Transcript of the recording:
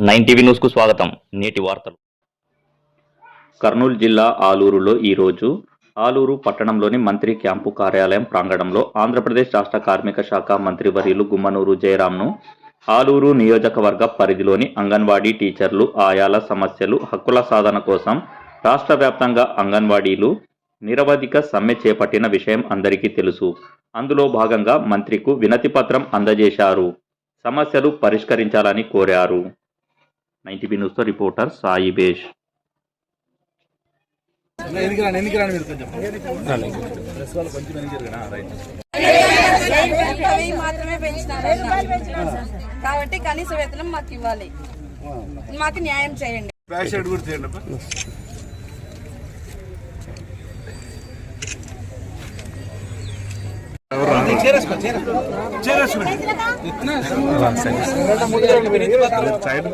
Nine TV న్యూస్కు స్వాగతం. నేటి వార్తలు. కర్నూలు జిల్లా ఆలూరులో ఈరోజు ఆలూరు పట్టణంలోని మంత్రి క్యాంపు కార్యాలయం ప్రాంగణంలో ఆంధ్రప్రదేశ్ రాష్ట్ర కార్మిక శాఖ మంత్రివర్యులు గుమ్మనూరు జయరాంను ఆలూరు నియోజకవర్గ పరిధిలోని అంగన్వాడీ టీచర్లు ఆయాల సమస్యలు హక్కుల సాధన కోసం రాష్ట్ర వ్యాప్తంగా అంగన్వాడీలు నిరవధిక సమ్మె చేపట్టిన విషయం అందరికీ తెలుసు. అందులో భాగంగా మంత్రికు వినతిపత్రం అందజేశారు. సమస్యలు పరిష్కరించాలని కోరారు. నైన్టీవీ న్యూస్తో రిపోర్టర్ సాయి బేష్. మాత్రమే పెంచినారు కాబట్టి కనీస వేతనం మాకు ఇవ్వాలి. మాకు న్యాయం చేయండి. సైడ్